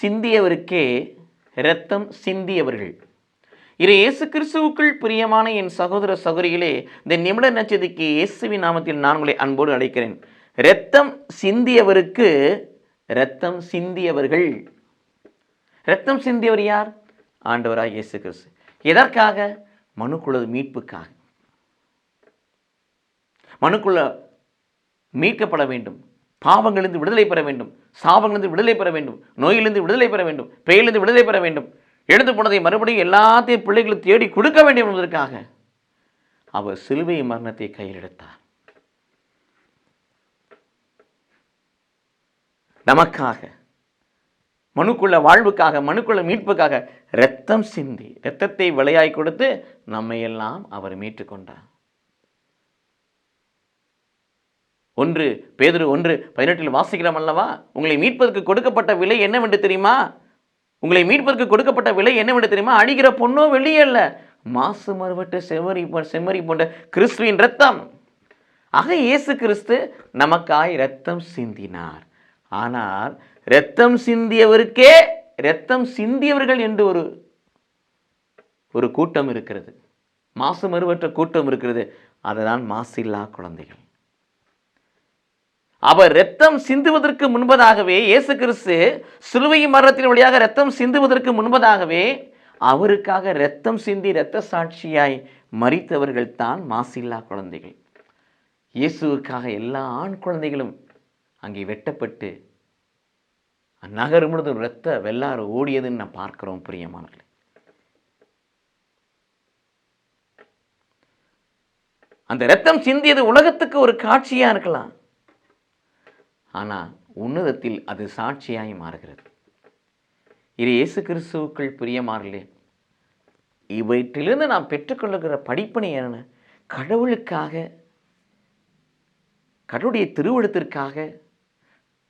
சிந்தியவருக்கே இரத்தம் சிந்தியவர்கள். இரு இயேசு கிறிஸ்துவுக்குள் பிரியமான என் சகோதர சகோதரிகளே இந்த நிமிட நச்சதிக்கு இயேசுவின் நாமத்தில் நான் உங்களை அன்போடு அழைக்கிறேன். இரத்தம் சிந்தியவருக்கு இரத்தம் சிந்தியவர்கள். இரத்தம் சிந்தியவர் யார்? ஆண்டவராக இயேசு கிறிஸ்து. எதற்காக? மனுக்குள்ள மீட்புக்காக. மனுக்குள்ள மீட்கப்பட வேண்டும். பாவங்களிலிருந்து விடுதலை பெற வேண்டும் சாபங்களிலிருந்து விடுதலை பெற வேண்டும் நோயிலிருந்து விடுதலை பெற வேண்டும் பெயிலிருந்து விடுதலை பெற வேண்டும். எழுந்து போனதை மறுபடியும் எல்லாத்தையும் பிள்ளைகளுக்கு தேடி கொடுக்க வேண்டும் என்பதற்காக அவர் சிலுவை மரணத்தை கையில் எடுத்தார். நமக்காக மனுக்குள்ள வாழ்வுக்காக மனுக்குள்ள மீட்புக்காக இரத்தம் சிந்தி இரத்தத்தை விளையாய் கொடுத்து நம்மையெல்லாம் அவர் மீட்டு கொண்டார். ஒன்று பேதுரு ஒன்று பதினெட்டில் வாசிக்கிறோம் அல்லவா? உங்களை மீட்பதற்கு கொடுக்கப்பட்ட விலை என்னவென்று தெரியுமா? உங்களை மீட்பதற்கு கொடுக்கப்பட்ட விலை என்னவென்று தெரியுமா? அழிகிற பொண்ணோ வெளியே அல்ல. மாசு மறுபட்டு செம்மறி செம்மறி போன்ற கிறிஸ்துவின் ரத்தம் ஆக இயேசு கிறிஸ்து நமக்காய் ரத்தம் சிந்தினார். ஆனால் ரத்தம் சிந்தியவருக்கே ரத்தம் சிந்தியவர்கள் என்று ஒரு ஒரு கூட்டம் இருக்கிறது. மாசு மறுவற்ற கூட்டம் இருக்கிறது. அதுதான் மாசில்லா குழந்தைகள். அவர் இரத்தம் சிந்துவதற்கு முன்பதாகவே இயேசு கிறிஸ்து சிலுவை மரணத்தின் வழியாக ரத்தம் சிந்துவதற்கு முன்பதாகவே அவருக்காக ரத்தம் சிந்தி இரத்த சாட்சியாய் மறித்தவர்கள் தான் மாசில்லா குழந்தைகள். இயேசுவுக்காக எல்லா ஆண் குழந்தைகளும் அங்கே வெட்டப்பட்டு நகர் முழுதும் இரத்த வெள்ளாறு ஓடியதுன்னு நான் பார்க்கிறோம் பிரியமானவர்களே. அந்த ரத்தம் சிந்தியது உலகத்துக்கு ஒரு காட்சியாக இருக்கலாம். ஆனால் உன்னதத்தில் அது சாட்சியாய் மாறுகிறது. இது இயேசு கிறிஸ்துவுக்குள் பிரியமாறலே இவற்றிலிருந்து நாம் பெற்றுக்கொள்ளுகிற படிப்பனை என்ன? கடவுளுக்காக கடவுளுடைய திருவிழத்திற்காக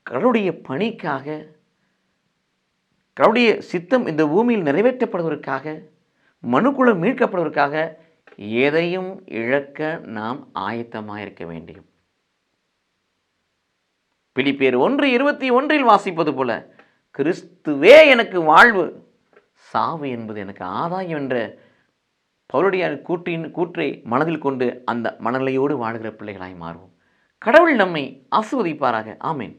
கடவுளுடைய பணிக்காக கடவுளுடைய சித்தம் இந்த பூமியில் நிறைவேற்றப்படுவதற்காக மனுக்குளம் மீட்கப்படுவதற்காக எதையும் இழக்க நாம் ஆயத்தமாக இருக்க வேண்டும் பிலிப்பேர் ஒன்று இருபத்தி ஒன்றில் வாசிப்பது போல கிறிஸ்துவே எனக்கு வாழ்வு சாவு என்பது எனக்கு ஆதாயம் என்ற பவுலுடைய கூற்றின் கூற்றை மனதில் கொண்டு அந்த மனநிலையோடு வாழ்கிற பிள்ளைகளாய் மாறுவோம். கடவுள் நம்மை ஆசுவதிப்பாராக ஆமேன்.